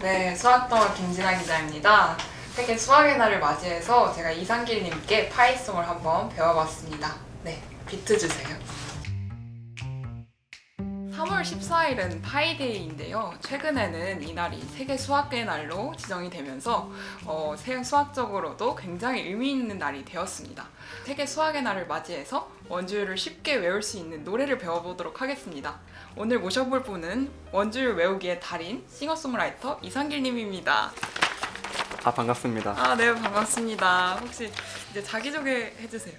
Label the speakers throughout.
Speaker 1: 네, 수학동화 김진아 기자입니다. 세계 수학의 날을 맞이해서 제가 이상길님께 파이송을 한번 배워봤습니다. 네, 비트 주세요. 3월 14일은 파이데이인데요. 최근에는 이날이 세계 수학의 날로 지정이 되면서 어, 세- 수학적으로도 굉장히 의미 있는 날이 되었습니다. 세계 수학의 날을 맞이해서 원주율을 쉽게 외울 수 있는 노래를 배워보도록 하겠습니다. 오늘 모셔볼 분은 원주율 외우기의 달인 싱어송라이터 이상길 님입니다.
Speaker 2: 아 반갑습니다.
Speaker 1: 아, 네, 반갑습니다. 혹시 이제 자기소개 해주세요.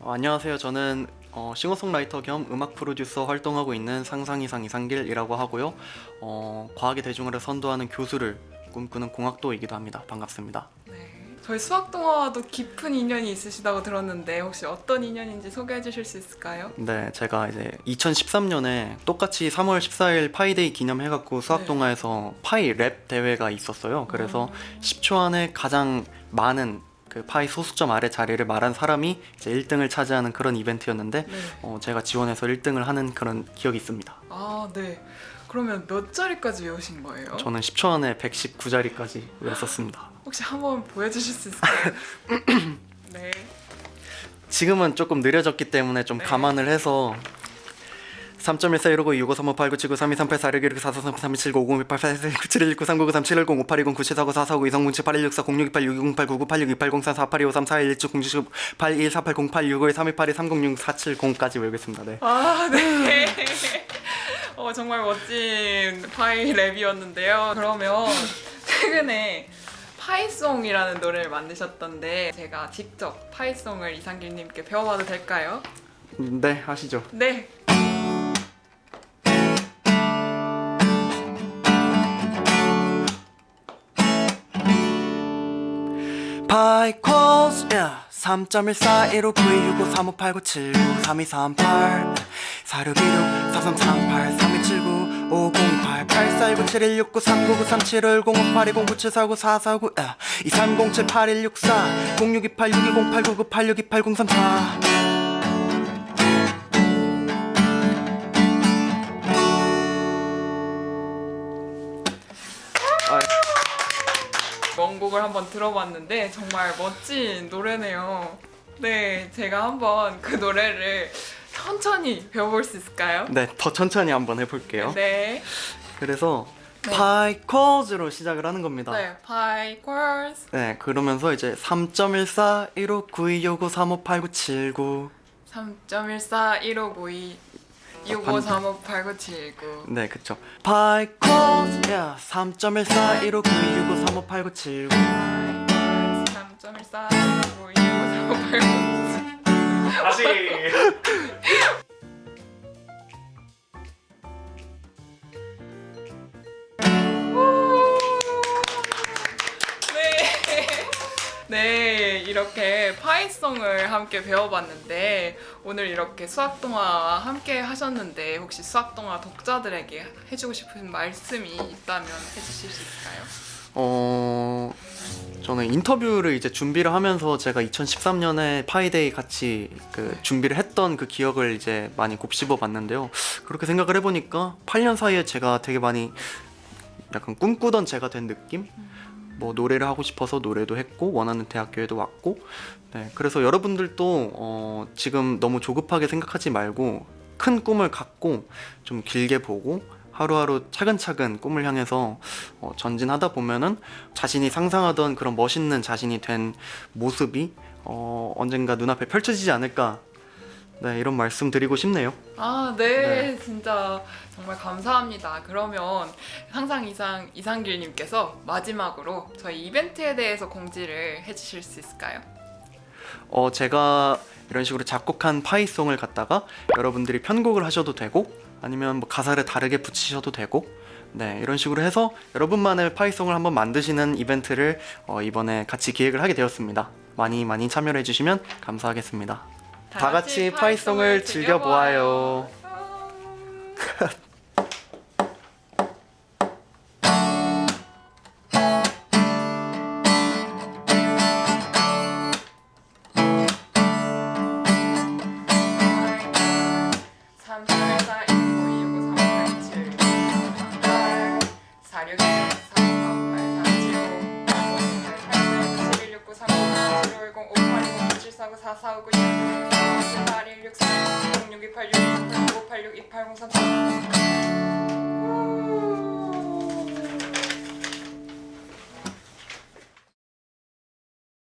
Speaker 2: 어, 안녕하세요. 저는 어, 싱어송라이터 겸 음악 프로듀서 활동하고 있는 상상 이상 이상길이라고 하고요. 어, 과학의 대중화를 선도하는 교수를 꿈꾸는 공학도이기도 합니다. 반갑습니다.
Speaker 1: 네. 저희 수학 동화와도 깊은 인연이 있으시다고 들었는데 혹시 어떤 인연인지 소개해 주실 수 있을까요?
Speaker 2: 네, 제가 이제 2013년에 똑같이 3월 14일 파이데이 기념해갖고 수학 동화에서 파이 랩 대회가 있었어요. 그래서 10초 안에 가장 많은 그 파이 소수점 아래 자리를 말한 사람이 이제 1등을 차지하는 그런 이벤트였는데
Speaker 1: 네.
Speaker 2: 어, 제가 지원해서 1등을 하는 그런 기억이 있습니다.
Speaker 1: 아, 네. 그러면 몇 자리까지 외우신 거예요?
Speaker 2: 저는 10초 안에 119자리까지 외웠었습니다.
Speaker 1: 혹시 한번 보여주실 수 있을까요? 네.
Speaker 2: 지금은 조금 느려졌기 때문에 좀
Speaker 1: 네.
Speaker 2: 감안을 해서 3.14 1 5 2 5 3 5 8 9 7 9 3 2 3 8 4 6 1 6 4 4 3 3 7 9 5 0 1 8 8 7 7 1 9 3 9 9 3 7 1 0 5 8 2 0 9 7 4 9 4 4 9 2 3 0 7 8 1 6 4 0 6 2 8 6 2 0 8 9 9 8 6 2 8 0 4 4 8 2 5 3 4 1 1 7 0 7 8 1 4 8 0 8 6 5 3 2 8 2 3 0 6 4 7 0까지 외우겠습니다. 네.
Speaker 1: 아, 네. 어, 정말 멋진 파이 랩이었는데요. 그러면 최근에 파이송이라는 노래를 만드셨던데 제가 직접 파이송을 이상길님께 배워봐도 될까요?
Speaker 2: 네, 하시죠.
Speaker 1: 네.
Speaker 2: 파이 콜스 yeah. 3.14 15 9 6 5 3 5 8 9 7 9 3 2 3 8 4 6 2 6 4 3 3 8 3 2 7 9 5 0 8 8 4 1 9 7 1 6 9 3 9 9 3 7 1 0 5 8 2 0 9 7 4 9 4 4 9 yeah. 2 3 0 7 8 1 6 4
Speaker 1: 곡을 한번 들어봤는데 정말 멋진 노래네요. 네, 제가 한번 그 노래를 천천히 배워볼 수 있을까요?
Speaker 2: 네, 더 천천히 한번 해볼게요.
Speaker 1: 네.
Speaker 2: 그래서
Speaker 1: 네.
Speaker 2: 파이 콜즈로 시작을 하는 겁니다.
Speaker 1: 네, 파이 콜스
Speaker 2: 네, 그러면서 이제 3.14 15 92 65 35 89 79
Speaker 1: 3.14 1592 6535 8979
Speaker 2: 네, 그쵸. 파이 콜즈 야3.14 15 92 65 35 89 79
Speaker 1: 3.14 1592 6535 8979
Speaker 3: 다시
Speaker 1: 네, 이렇게 파이송을 함께 배워봤는데 오늘 이렇게 수학 동화와 함께 하셨는데 혹시 수학 동화 독자들에게 해주고 싶은 말씀이 있다면 해주실 수 있을까요?
Speaker 2: 어 저는 인터뷰를 이제 준비를 하면서 제가 2013년에 파이데이 같이 그 준비를 했던 그 기억을 이제 많이 곱씹어 봤는데요. 그렇게 생각을 해보니까 8년 사이에 제가 되게 많이 약간 꿈꾸던 제가 된 느낌? 뭐 노래를 하고 싶어서 노래도 했고 원하는 대학교에도 왔고. 네 그래서 여러분들도 어 지금 너무 조급하게 생각하지 말고 큰 꿈을 갖고 좀 길게 보고 하루하루 차근차근 꿈을 향해서 어, 전진하다 보면은 자신이 상상하던 그런 멋있는 자신이 된 모습이 어, 언젠가 눈앞에 펼쳐지지 않을까 네 이런 말씀 드리고 싶네요.
Speaker 1: 아, 네,
Speaker 2: 네.
Speaker 1: 진짜 정말 감사합니다. 그러면 항상 이상 이상길님께서 마지막으로 저희 이벤트에 대해서 공지를 해주실 수 있을까요?
Speaker 2: 어 제가 이런 식으로 작곡한 파이송을 갖다가 여러분들이 편곡을 하셔도 되고 아니면 뭐 가사를 다르게 붙이셔도 되고 네 이런 식으로 해서 여러분만의 파이송을 한번 만드시는 이벤트를 어, 이번에 같이 기획을 하게 되었습니다. 많이 많이 참여해 주시면 감사하겠습니다. 다 같이 파이송을 즐겨보아요.
Speaker 1: 삼십사 일구 이육오 삼 팔칠 사육 삼 6 3 6 6 2 8 6 8 9 8 6 2 8 0 3 4